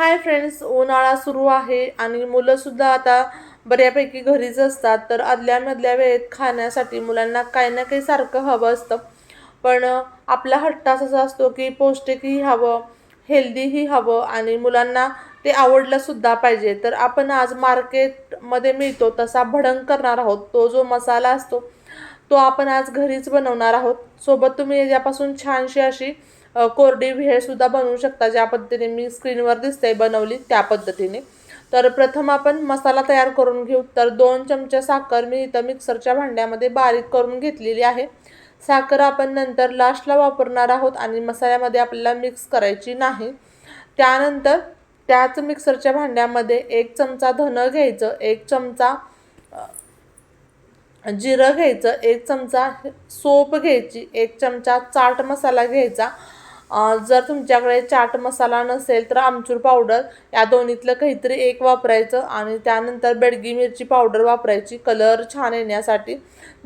Hi friends उन्हाळा सुरू आहे आणि मुलंसुद्धा आता बऱ्यापैकी घरीच असतात. तर आदल्यामधल्या वेळेत खाण्यासाठी मुलांना काही ना काही सारखं हवं असतं. पण आपला हट्टाच असा असतो की पौष्टिकही हवं हेल्दीही हवं आणि मुलांना ते आवडलंसुद्धा पाहिजे. तर आपण आज मार्केटमध्ये मिळतो तसा भडंग करणार आहोत. तो जो मसाला असतो तो आपण आज घरीच बनवणार आहोत. सोबत तुम्ही याच्यापासून छानशी अशी कोरडी भेळसुद्धा बनवू शकता ज्या पद्धतीने मी स्क्रीनवर दिसते बनवली त्या पद्धतीने. तर प्रथम आपण मसाला तयार करून घेऊ. तर दोन चमचे साखर मी इथं मिक्सरच्या भांड्यामध्ये बारीक करून घेतलेली आहे. साखर आपण नंतर लास्टला वापरणार आहोत आणि मसाल्यामध्ये आपल्याला मिक्स करायची नाही. त्यानंतर त्याच मिक्सरच्या भांड्यामध्ये एक चमचा धनं घ्यायचं एक चमचा जिरं घ्यायचं एक चमचा सोप घ्यायची एक चमचा चाट मसाला घ्यायचा जर तुमच्याकडे चाट मसाला नसेल तर आमचूर पावडर या दोन्हीतलं काहीतरी एक वापरायचं आणि त्यानंतर बेडगी मिरची पावडर वापरायची. कलर छान येण्यासाठी.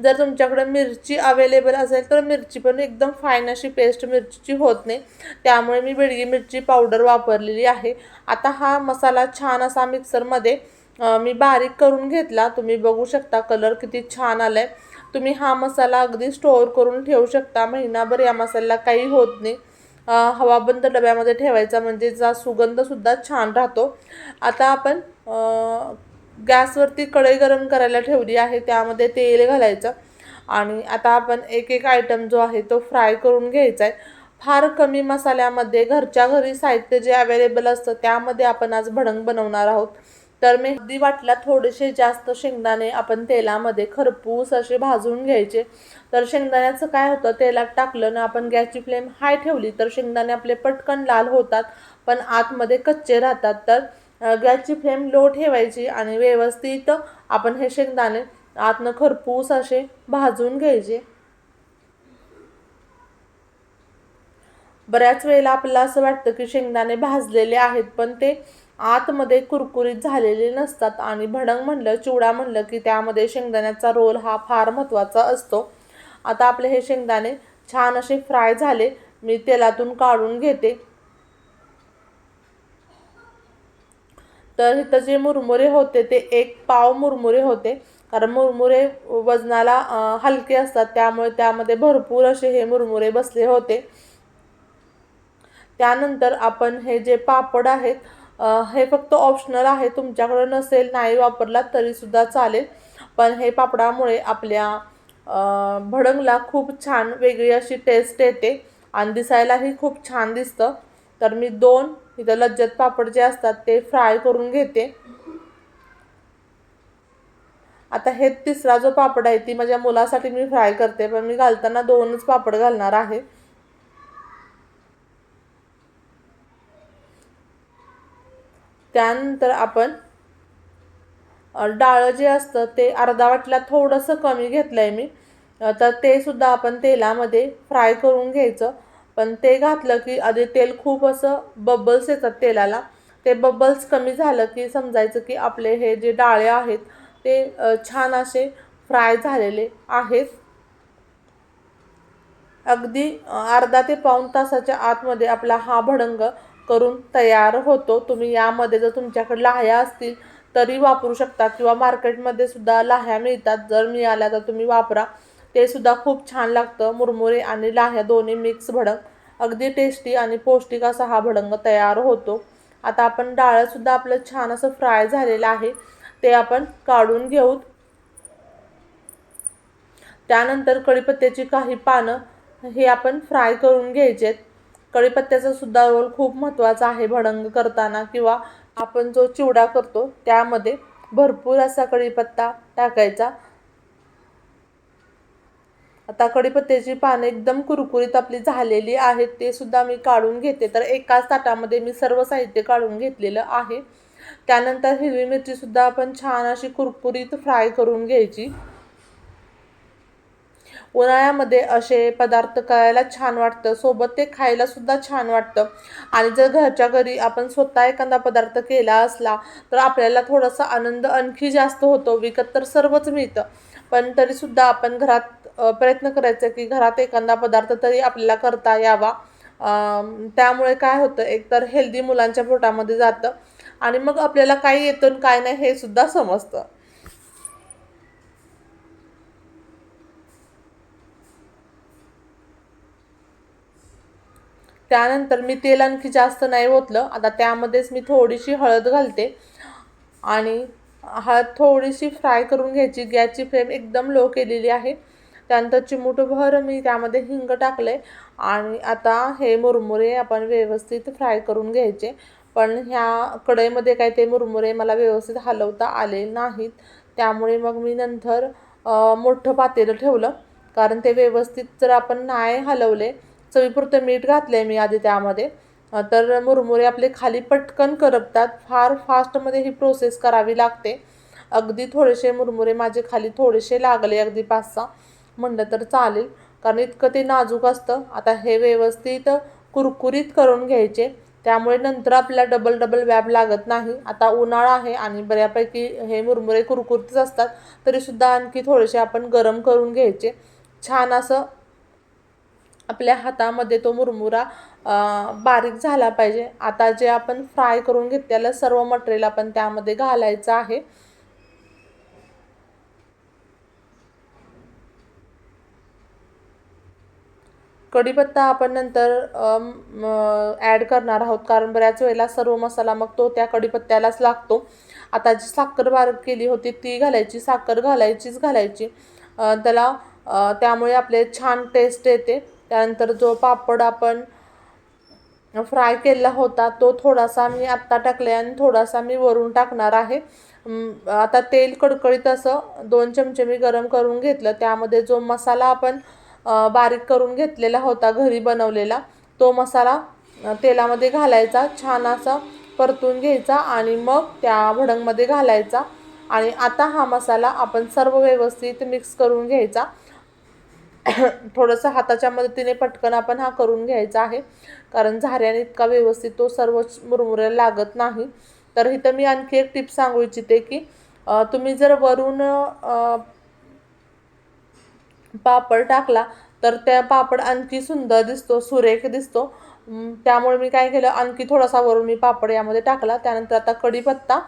जर तुमच्याकडे मिरची अवेलेबल असेल तर मिरची पण एकदम फाईन अशी पेस्ट मिरचीची होत नाही. त्यामुळे मी बेडगी मिरची पावडर वापरलेली आहे. आता हा मसाला छान असा मिक्सरमध्ये मी बारीक करून घेतला. तुम्ही बघू शकता कलर किती छान आलाय. तुम्ही हा मसाला अगदी स्टोअर करून ठेवू शकता. महिनाभर या मसाल्याला काही होत नाही. हवाबंद डब्यामध्ये ठेवायचा म्हणजे जा सुगंधसुद्धा छान राहतो. आता आपण गॅसवरती कढई गरम करायला ठेवली आहे त्यामध्ये तेल घालायचं. आणि आता आपण एक एक आयटम जो आहे तो फ्राय करून घ्यायचा आहे फार कमी मसाल्यामध्ये घरच्या घरी साहित्य जे अवेलेबल असतं त्यामध्ये आपण आज भडंग बनवणार आहोत. तर मी वाटला थोडेसे जास्त शेंगदाणे आपण तेलामध्ये खरपूस असे भाजून घ्यायचे. तर शेंगदाण्याचं काय होतं तेलात टाकलं ना आपण गॅसची फ्लेम हाय ठेवली तर शेंगदाणे आपले पटकन लाल होतात पण आतमध्ये कच्चे राहतात. तर गॅसची फ्लेम लो ठेवायची आणि व्यवस्थित आपण हे शेंगदाणे आतनं खरपूस असे भाजून घ्यायचे. बऱ्याच वेळेला आपल्याला असं वाटतं की शेंगदाणे भाजलेले आहेत पण ते आतमध्ये कुरकुरीत झालेले नसतात आणि भडंग म्हणलं चिवडा म्हणलं की त्यामध्ये शेंगदाण्याचा रोल हा फार महत्त्वाचा असतो. आता आपले हे शेंगदाणे छान असे फ्राय झाले मी तेलातून काढून घेते. तर इथं जे मुरमुरे होते ते एक पाव मुरमुरे होते. कारण मुरमुरे वजनाला हलके असतात त्यामुळे त्यामध्ये भरपूर असे हे मुरमुरे बसले होते. त्यानंतर आपण हे जे पापड आहेत हे फक्त ऑप्शनल आहे. तुमच्याकडं नसेल नाही वापरला तरीसुद्धा चालेल. पण हे पापडामुळे आपल्या भडंगला खूप छान वेगळी अशी टेस्ट येते आणि दिसायलाही खूप छान दिसतं. तर मी दोन इथं लज्जत पापड जे असतात ते फ्राय करून घेते. आता हे तिसरा जो पापड आहे ती माझ्या मुलासाठी मी फ्राय करते. पण मी घालताना दोनच पापड घालणार आहे. त्यानंतर आपण डाळ डाळं जे असतं ते अर्धा वाटल्या थोडंसं कमी घेतलं आहे मी तर ते सुद्धा आपण तेलामध्ये फ्राय करून घ्यायचं. पण ते घातलं की आधी तेल खूप असं बबल्स येतात तेलाला. ते बबल्स कमी झालं की समजायचं की आपले हे जे डाळे आहेत ते छान असे फ्राय झालेले आहेत. अगदी अर्धा ते पाऊण तासाच्या आतमध्ये आपला हा भडंग करून तयार होतो. तुम्ही यामध्ये जर तुमच्याकडे लाह्या असतील तरी वापरू शकता. किंवा मार्केटमध्ये सुद्धा लाह्या मिळतात. जर मिळाल्या तर तुम्ही वापरा. ते सुद्धा खूप छान लागतं. मुरमुरे आणि लाह्या दोन्ही मिक्स भडंग. अगदी टेस्टी आणि पौष्टिक असा हा भडंग तयार होतो. आता आपण डाळसुद्धा आपलं छान असं फ्राय झालेलं आहे. ते आपण काढून घेऊ त्यानंतर कढीपत्त्याची काही पानं हे आपण फ्राय करून घ्यायचे कढीपत्त्याचा सुद्धा रोल खूप महत्त्वाचा आहे भडंग करताना किंवा आपण जो चिवडा करतो त्यामध्ये भरपूर असा कढीपत्ता टाकायचा. आता कढीपत्त्याची पाने एकदम कुरकुरीत आपली झालेली आहेत ते सुद्धा मी काढून घेते. तर एकाच ताटामध्ये मी सर्व साहित्य काढून घेतलेलं आहे. त्यानंतर हिरवी मिरची सुद्धा आपण छान अशी कुरकुरीत फ्राय करून घ्यायची. उन्हाळ्यामध्ये असे पदार्थ करायला छान वाटतं. सोबत ते खायला सुद्धा छान वाटतं. आणि जर घरच्या घरी आपण स्वतः एखादा पदार्थ केला असला तर आपल्याला थोडासा आनंद आणखी जास्त होतो. विकत तर सर्वच मिळतं. पण तरीसुद्धा आपण घरात प्रयत्न करायचा की घरात एखादा पदार्थ तरी आपल्याला करता यावा. त्यामुळे काय होतं एकतर हेल्दी मुलांच्या पोटामध्ये जातं आणि मग आपल्याला काय येतं आणि काय नाही हे सुद्धा समजतं. त्यानंतर मी तेल आणखी जास्त नाही ओतलं. आता त्यामध्येच मी थोडीशी हळद घालते. आणि हळद थोडीशी फ्राय करून घ्यायची. गॅसची फ्लेम एकदम लो केलेली आहे. त्यानंतर चिमूटभर मी त्यामध्ये हिंग टाकले आणि आता हे मुरमुरे आपण व्यवस्थित फ्राय करून घ्यायचे. पण ह्या कढईमध्ये काय ते मुरमुरे मला व्यवस्थित हलवता आले नाहीत. त्यामुळे मग मी नंतर मोठं पातेलं ठेवलं. कारण ते व्यवस्थित जर आपण नाही हलवले चवीपुरतं मीठ घातलं आहे मी आधी त्यामध्ये. तर मुरमुरे आपले खाली पटकन करपतात. फार फास्टमध्ये ही प्रोसेस करावी लागते. अगदी थोडेसे मुरमुरे माझे खाली थोडेसे लागले अगदी पाच सहा. म्हणलं तर चालेल. कारण इतकं ते नाजूक असतं. आता हे व्यवस्थित कुरकुरीत करून घ्यायचे. त्यामुळे नंतर आपल्याला डबल डबल व्याप लागत नाही. आता उन्हाळा आहे आणि बऱ्यापैकी हे मुरमुरे कुरकुरीतच असतात. तरीसुद्धा आणखी थोडेसे आपण गरम करून घ्यायचे. छान असं आपल्या हातामध्ये तो मुरमुरा बारीक झाला पाहिजे. आता जे आपण फ्राय करून घेतलेलं सर्व मटेरियल आपण त्यामध्ये घालायचं आहे. कढीपत्ता आपण नंतर ॲड करणार आहोत. कारण बऱ्याच वेळेला सर्व मसाला मग तो त्या कढीपत्त्यालाच लागतो. आता जी साखर बारीक केली होती ती घालायची. साखर घालायचीच घालायची. त्याला त्यामुळे आपले छान टेस्ट येते. त्यानंतर जो पापड आपण फ्राय केलेला होता तो थोडासा मी आत्ता टाकले आणि थोडासा मी वरून टाकणार आहे. आता तेल कडकडीत असं दोन चमचे मी गरम करून घेतलं. त्यामध्ये जो मसाला आपण बारीक करून घेतलेला होता घरी बनवलेला तो मसाला तेलामध्ये घालायचा छान असा परतून घ्यायचा आणि मग त्या भडंगमध्ये घालायचा. आणि आता हा मसाला आपण सर्व व्यवस्थित मिक्स करून घ्यायचा. थोडंसं हाताच्या मदतीने पटकन आपण हा करून घ्यायचा आहे. कारण झाऱ्याने इतका व्यवस्थित तो सर्व मुरमुऱ्याला लागत नाही. तर इथं मी आणखी एक टिप सांगू इच्छिते की तुम्ही जर वरून पापड टाकला तर त्या पापड आणखी सुंदर दिसतो सुरेख दिसतो. त्यामुळे मी काय केलं आणखी थोडासा वरून मी पापड यामध्ये टाकला. त्यानंतर आता कढीपत्ता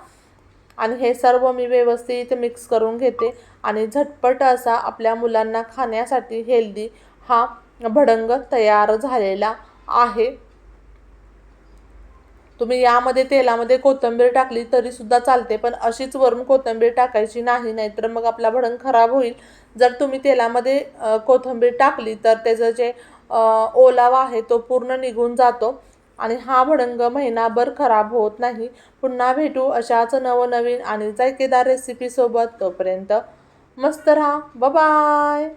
आणि हे सर्व मी व्यवस्थित मिक्स करून घेते. आणि झटपट असा आपल्या मुलांना खाण्यासाठी हेल्दी हा भडंग तयार झालेला आहे. तुम्ही यामध्ये तेलामध्ये कोथिंबीर टाकली तरी सुद्धा चालते पण अशीच वरून कोथिंबीर टाकायची नाही नाहीतर मग आपला भडंग खराब होईल. जर तुम्ही तेलामध्ये कोथिंबीर टाकली तर त्याचं जे ओलावा आहे तो पूर्ण निघून जातो. आणि हा भडंग महिनाभर खराब होत नाही. पुन्हा भेटू अशाच नवनवीन आणि जायकेदार रेसिपीसोबत तोपर्यंत मस्त राहा. बाय